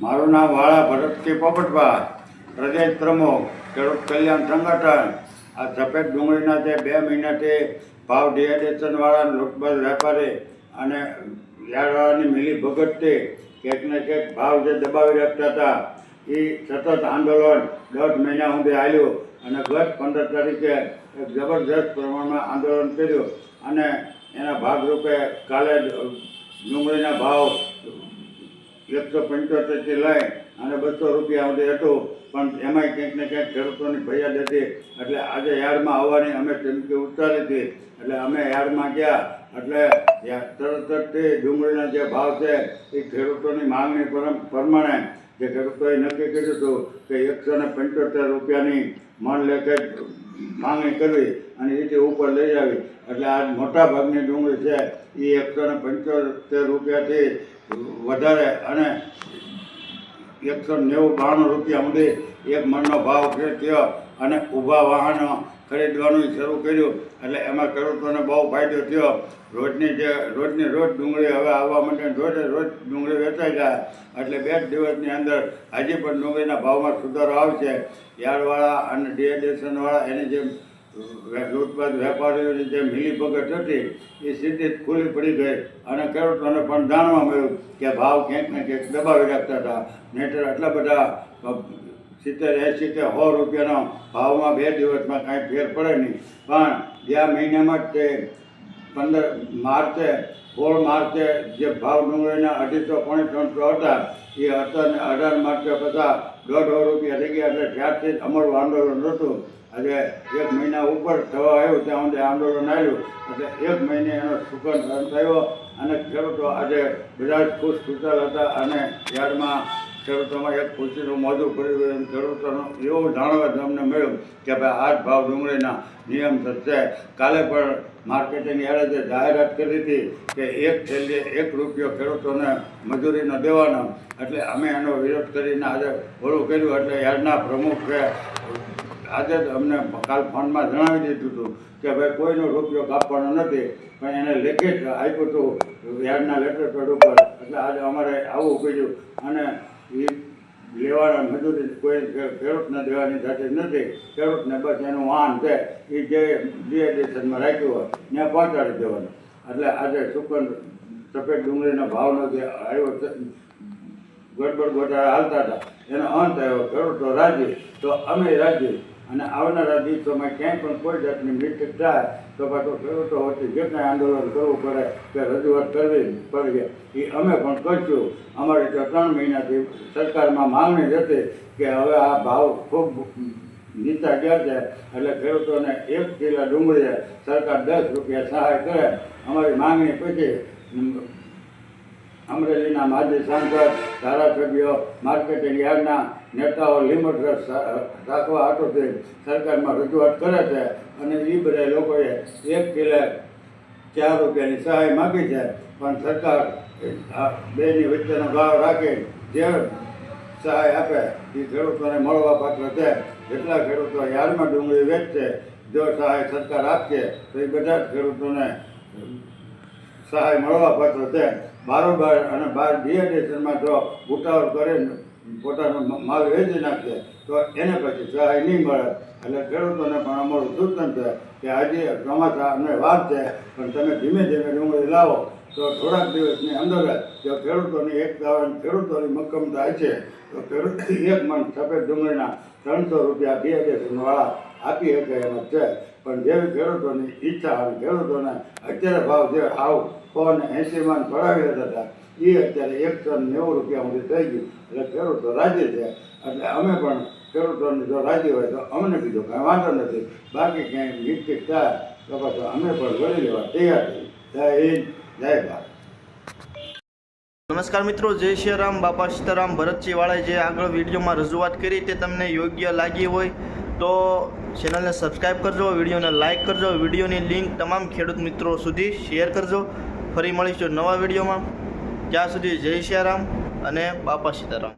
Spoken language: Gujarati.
મારું નામ વાળા ભરતસિંહ પોપટભા પ્રદેશ પ્રમુખ ખેડૂત કલ્યાણ સંગઠન, આ સફેદ ડુંગળીના જે બે મહિનાથી ભાવ ડિહાઇડ્રેશનવાળા લૂંટબાજ વેપારી અને યાર્ડવાળાની મિલી ભગતથી ક્યાંક ને ક્યાંક ભાવ જે દબાવી રાખતા હતા એ સતત આંદોલન દોઢ મહિના સુધી આવ્યું અને ગત પંદર તારીખે એક જબરજસ્ત પ્રમાણમાં આંદોલન કર્યું અને એના ભાગરૂપે કાલે ડુંગળીના ભાવ એકસો પંચોતેરથી લઈ અને બસો રૂપિયા સુધી હતું. પણ એમાંય ક્યાંક ને ક્યાંક ખેડૂતોની ફરિયાદ હતી. એટલે આજે યાર્ડમાં આવવાની અમે ચમકી ઉતારી હતી. એટલે અમે યાર્ડમાં ગયા. એટલે તરત જ તે ડુંગળીના જે ભાવ છે એ ખેડૂતોની માંગણી પરમ- પ્રમાણે જે ખેડૂતોએ નક્કી કર્યું હતું કે એકસો ને પંચોતેર રૂપિયાની મણ લેખે માંગણી કરવી અને એથી ઉપર લઈ આવી. એટલે આ મોટા ભાગની ડુંગળી છે, એ એકસો ને પંચોતેર રૂપિયાથી વધારે અને એકસો નેવું બાણું રૂપિયા સુધી એક મણનો ભાવ થયો અને ઊભા વાહનો ખરીદવાનું શરૂ કર્યું. એટલે એમાં ખેડૂતોને બહુ ફાયદો થયો. રોજની જે, રોજની રોજ ડુંગળી હવે આવવા માટે રોજે રોજ ડુંગળી વેચાઈ જાય એટલે બે જ દિવસની અંદર હજી પણ ડુંગળીના ભાવમાં સુધારો આવશે. યાર્ડવાળા અને ડિહાઇડ્રેશનવાળા એની જે વે- વેપારીઓની જે મિલીભગત હતી, એ સીધી ખુલ્લી પડી ગઈ. અને ખેડૂતોને પણ જાણવા મળ્યું કે ભાવ ક્યાંક ને ક્યાંક દબાવી રાખતા હતા. નેટર આટલા બધા સિત્તેર એંસી કે સો રૂપિયાનો ભાવમાં બે દિવસમાં કાંઈ ફેર પડે નહીં. પણ ગયા મહિનામાં તે પંદર માર્ચે, સોળ માર્ચે જે ભાવ ડુંગળીના અઢીસો પોણે ત્રણસો હતા, એ હતા ને અઢાર માર્ચે બધા દોઢસો રૂપિયા થઈ ગયા એટલે ત્યારથી જ અમારું આંદોલન હતું. આજે એક મહિના ઉપર થવા આવ્યું, ત્યાં સુધી આંદોલન આવ્યું એટલે એક મહિને એનો સુગંધ થયો અને ખેડૂતો આજે બધા ખુશ, ખુશાલ હતા અને યાર્ડમાં ખેડૂતોમાં એક ખુશીનું મોજું કર્યું અને ખેડૂતોનો એવું જાણવા તમને મળ્યું કે ભાઈ આ જ ભાવ ડુંગળીના નિયમ થશે. કાલે પણ માર્કેટિંગ યાર્ડે જાહેરાત કરી હતી કે એક થેલીએ એક રૂપિયો ખેડૂતોને મજૂરીનો દેવાનો. એટલે અમે એનો વિરોધ કરીને આજે ઓલું કર્યું. એટલે યાર્ડના પ્રમુખે આજે જ અમને કાલ ફોનમાં જણાવી દીધું હતું કે ભાઈ કોઈનો રૂપિયો કાપવાનો નથી, પણ એને લેખિત આપ્યું હતું યાર્ડના લેટર પેડ ઉપર. એટલે આજે અમારે આવું કર્યું. અને એ લેવાના મજૂરી કોઈ ખેડૂતને દેવાની થતી નથી. ખેડૂતને બસ એનું વાહન છે. એ જે ડિહાઇડ્રેશનમાં રાખ્યું હોય, ત્યાં પહોંચાડી દેવાનું. એટલે આજે સુકન સફેદ ડુંગળીનો ભાવનો જે આવ્યો ગડબડ ગોટાળા હાલતા હતા. એનો અંત આવ્યો. ખેડૂતો રાજી. તો અમે રાજી. અને આવનારા દિવસોમાં ક્યાંય પણ કોઈ જાતની મૃત્યુ થાય તો પાછો ખેડૂતો વચ્ચે જે કાંઈ આંદોલન કરવું પડે કે રજૂઆત કરવી પડે. એ અમે પણ કરશું. અમારી તો ત્રણ મહિનાથી સરકારમાં માંગણી હતી કે હવે આ ભાવ ખૂબ નીચા ગયા છે. એટલે ખેડૂતોને એક કિલો ડુંગળીએ સરકાર દસ રૂપિયા સહાય કરે. અમારી માંગણી પછી અમરેલીના માજી સાંસદ, ધારાસભ્યો, માર્કેટિંગ યાર્ડના નેતાઓ લિમિટ રાખવા હાટોથી સરકારમાં રજૂઆત કરે છે અને એ બધા લોકોએ એક કિલે ચાર રૂપિયાની સહાય માગી છે. પણ સરકાર બેની વચ્ચેનો ભાવ રાખી જે સહાય આપે એ ખેડૂતોને મળવા પાત્ર છે. જેટલા ખેડૂતો યાર્ડમાં ડુંગળી વેચશે, જો સહાય સરકાર આપશે, તો એ બધા જ ખેડૂતોને સહાય મળવા પાત્ર છે. બારોબાર અને બાર ડિહાઇડ્રેશનમાં જો ઉતાવળ કરે પોતાનો માલ વેચી નાખે, તો એને પછી સહાય નહીં મળે. એટલે ખેડૂતોને પણ અમારું સૂચન છે કે આજે ચોમાસા અમને વાત છે, પણ તમે ધીમે ધીમે ડુંગળી લાવો. તો થોડાક દિવસની અંદર જો ખેડૂતોની હોય અને ખેડૂતોની મક્કમતા છે, તો ખેડૂત એક મણ સફેદ ડુંગળીના ત્રણસો રૂપિયા ડિહાઇડ્રેશનવાળા આપી શકે એમ છે. પણ જેવી ખેડૂતોની ઈચ્છા આવી ખેડૂતોને અત્યારે ભાવ જે આવ સો ને એંસી પડાવી રહેતા હતા એ અત્યારે એકસો ને નેવું રૂપિયા સુધી થઈ ગયું. એટલે ખેડૂતો રાજી છે. એટલે અમે પણ ખેડૂતોને જો રાજી હોય તો અમને બીજો કાંઈ વાંધો નથી. બાકી ક્યાંય નિશ્ચિત થાય તો પછી અમે પણ વળી લેવા તૈયાર છીએ. જય હિન્દ, જય ભારત. નમસ્કાર મિત્રો, જય શ્રી રામ. બાપા સીતારામ ભરતસિંહવાળાએ વાળાએ જે આગળ વિડીયોમાં રજૂઆત કરી તે તમને યોગ્ય લાગી હોય તો ચેનલને સબસ્ક્રાઈબ કરજો વિડીયોને લાઇક કરજો વિડીયોની લિંક તમામ ખેડૂત મિત્રો સુધી શેર કરજો. ફરી મળીશું નવા વિડીયોમાં ત્યાં સુધી જય શ્રી રામ અને બાપા સીતારામ.